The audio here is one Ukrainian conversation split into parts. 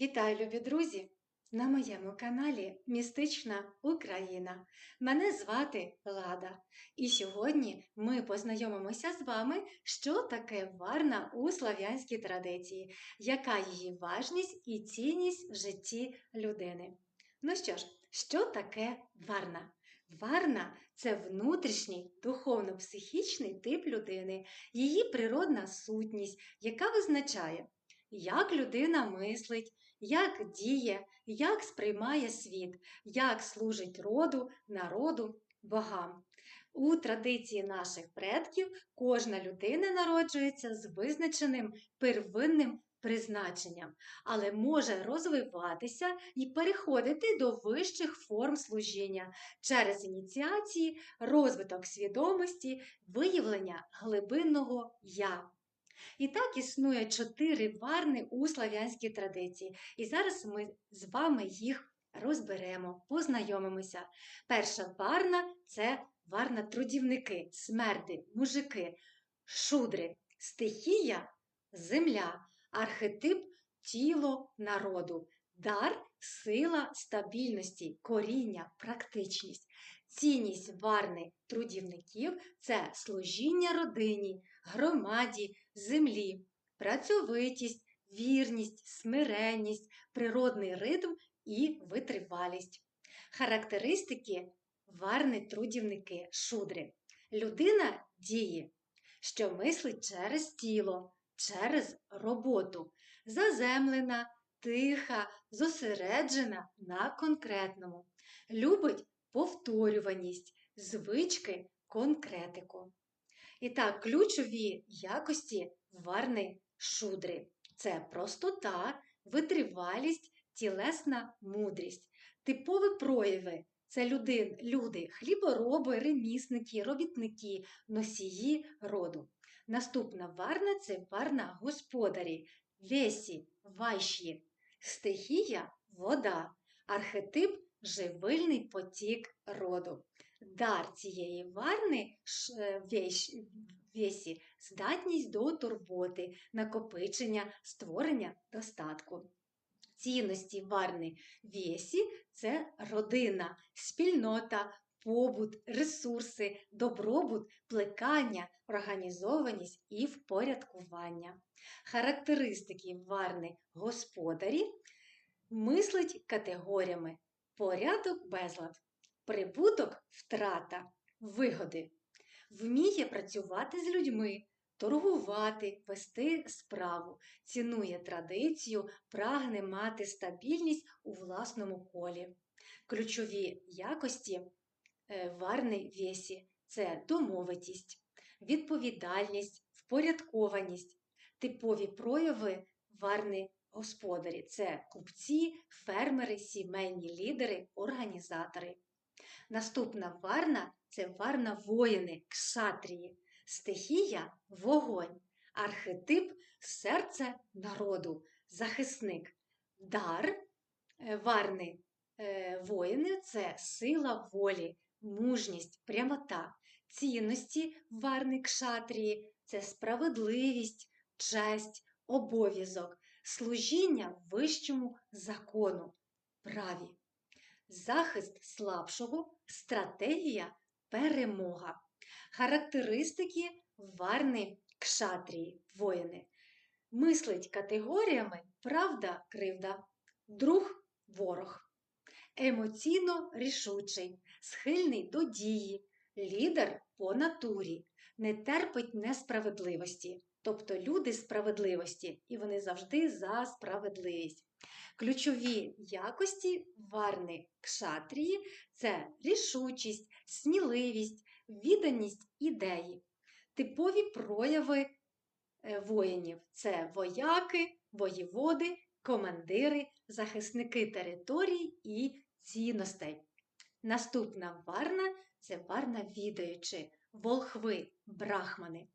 Вітаю, любі друзі! На моєму каналі Містична Україна. Мене звати Лада. І сьогодні ми познайомимося з вами, що таке варна у слав'янській традиції, яка її важність і цінність в житті людини. Ну що ж, що таке варна? Варна це внутрішній духовно-психічний тип людини, її природна сутність, яка визначає, як людина мислить, як діє, як сприймає світ, як служить роду, народу, богам. У традиції наших предків кожна людина народжується з визначеним первинним призначенням, але може розвиватися і переходити до вищих форм служіння через ініціації, розвиток свідомості, виявлення глибинного я. І так існує чотири варни у слав'янській традиції. І зараз ми з вами їх розберемо, познайомимося. Перша варна це варна трудівники, смерди, мужики, шудри, стихія, земля, архетип тіло народу, дар, сила стабільності, коріння, практичність. Цінність варни трудівників це служіння родині, громаді, землі, працьовитість, вірність, смиренність, природний ритм і витривалість. Характеристики варни трудівники, шудри. Людина діє, що мислить через тіло, через роботу, заземлена, тиха, зосереджена на конкретному, любить повторюваність, звички, конкретику. І так, ключові якості варни шудри це простота, витривалість, тілесна мудрість, типові прояви. Це люди, люди, хлібороби, ремісники, робітники, носії роду. Наступна варна це варна господарі, весі, вайші, стихія вода, архетип живильний потік роду. Дар цієї варни е, весі здатність до турботи, накопичення, створення достатку. Цінності варни весі це родина, спільнота, побут, ресурси, добробут, плекання, організованість і впорядкування. Характеристики варни господарі мислить категоріями порядок безлад, прибуток втрата, вигоди, вміє працювати з людьми, торгувати, вести справу, цінує традицію, прагне мати стабільність у власному колі. Ключові якості е, варни весі це домовитість, відповідальність, впорядкованість, типові прояви варни господарі це купці, фермери, сімейні лідери, організатори. Наступна варна це варна воїни, кшатрії, стихія вогонь, архетип серце народу, захисник, дар, е, варни е, воїни це сила волі, мужність, прямота, цінності варни кшатрії це справедливість, честь, обов'язок, служіння вищому закону, праві, захист слабшого, стратегія, перемога, характеристики варни кшатрії, воїни. Мислить категоріями правда, кривда, друг ворог, емоційно рішучий, схильний до дії, лідер по натурі, не терпить несправедливості, тобто люди справедливості, і вони завжди за справедливість. Ключові якості варни кшатрії це рішучість, сміливість, відданість ідеї, типові прояви е, воїнів це вояки, воєводи, командири, захисники територій і цінностей. Наступна варна це варна відаючи, волхви, брахмани.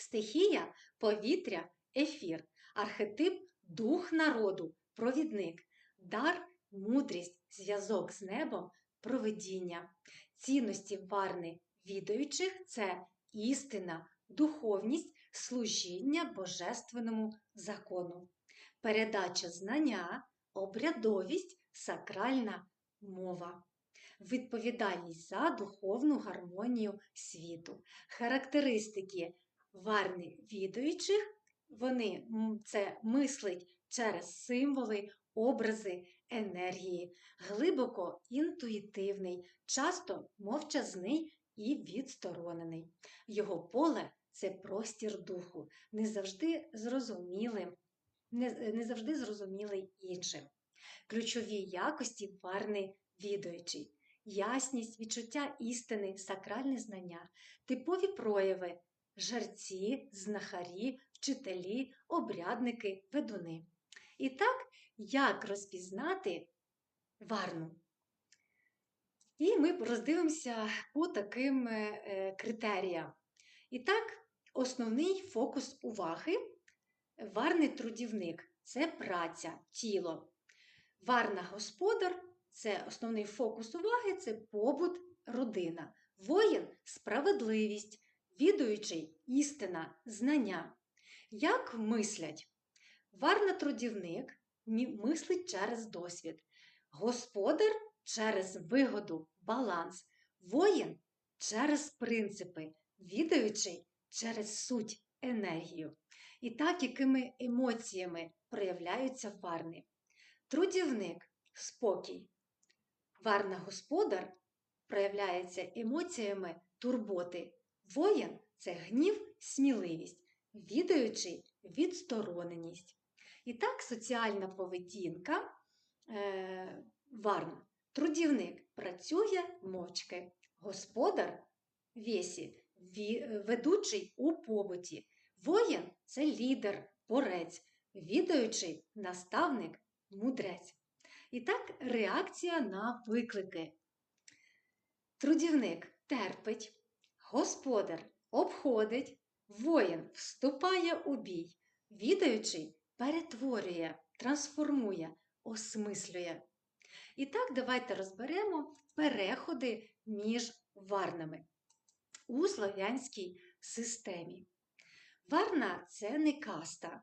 Стихія повітря, ефір, архетип дух народу, провідник, дар, мудрість, зв'язок з небом, провидіння. Цінності варни відаючих це істина, духовність, служіння божественному закону. передача знання, обрядовість, сакральна мова. Відповідальність за духовну гармонію світу. Характеристики варни відаючих, вони це мислить через символи, образи, енергії, глибоко інтуїтивний, часто мовчазний і відсторонений. Його поле це простір духу, не завжди зрозумілим, не, не завжди зрозумілий іншим. Ключові якості варни відуючий. Ясність, відчуття істини, сакральне знання, типові прояви, жарці, знахарі, вчителі, обрядники, ведуни. І так, як розпізнати варну? І ми роздивимося по таким е, критеріям. І так, основний фокус уваги варний трудівник це праця, тіло. Варна господар це основний фокус уваги це побут, родина. Воїн справедливість, відуючий істина, знання. Як мислять? Варна трудівник мислить через досвід, господар через вигоду, баланс, воїн через принципи, відаючий через суть, енергію. І так, якими емоціями проявляються варни. Трудівник спокій. Варна господар проявляється емоціями турботи. Воїн це гнів, сміливість, відаючий відстороненість. І так, соціальна поведінка е, варна. Трудівник працює мовчки, господар весі, ведучий у побуті. Воїн це лідер, борець, відаючий наставник, мудрець. І так, реакція на виклики. Трудівник терпить, господар обходить, воїн вступає у бій, відаючий перетворює, трансформує, осмислює. І так, давайте розберемо переходи між варнами у слов'янській системі. Варна це не каста.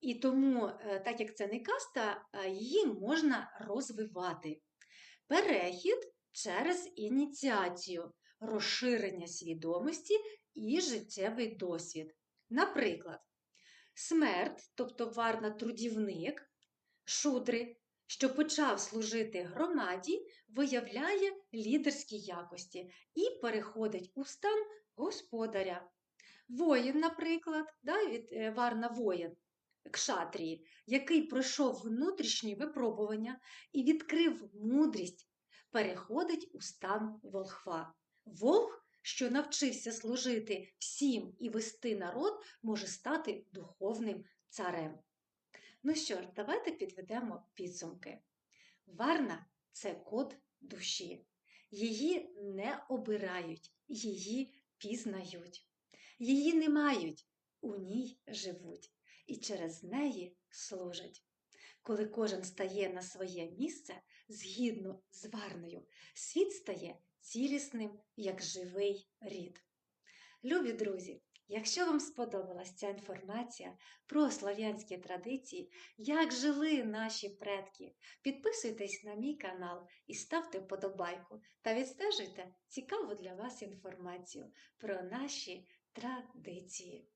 І тому, е, так як це не каста, е, її можна розвивати. Перехід через ініціацію, розширення свідомості і життєвий досвід. Наприклад, смерть, тобто варна трудівник, шудри, що почав служити громаді, виявляє лідерські якості і переходить у стан господаря. Воїн, наприклад, да, від, е, варна воїн, кшатрії, який пройшов внутрішні випробування і відкрив мудрість, переходить у стан волхва. Волх, що навчився служити всім і вести народ, може стати духовним царем. Ну що ж, давайте підведемо підсумки. Варна це код душі. Її не обирають, її пізнають. Її не мають, у ній живуть і через неї служать. Коли кожен стає на своє місце згідно з варною, світ стає цілісним, як живий рід. Любі друзі! Якщо вам сподобалася ця інформація про слов'янські традиції, як жили наші предки, підписуйтесь на мій канал і ставте вподобайку та відстежуйте цікаву для вас інформацію про наші традиції.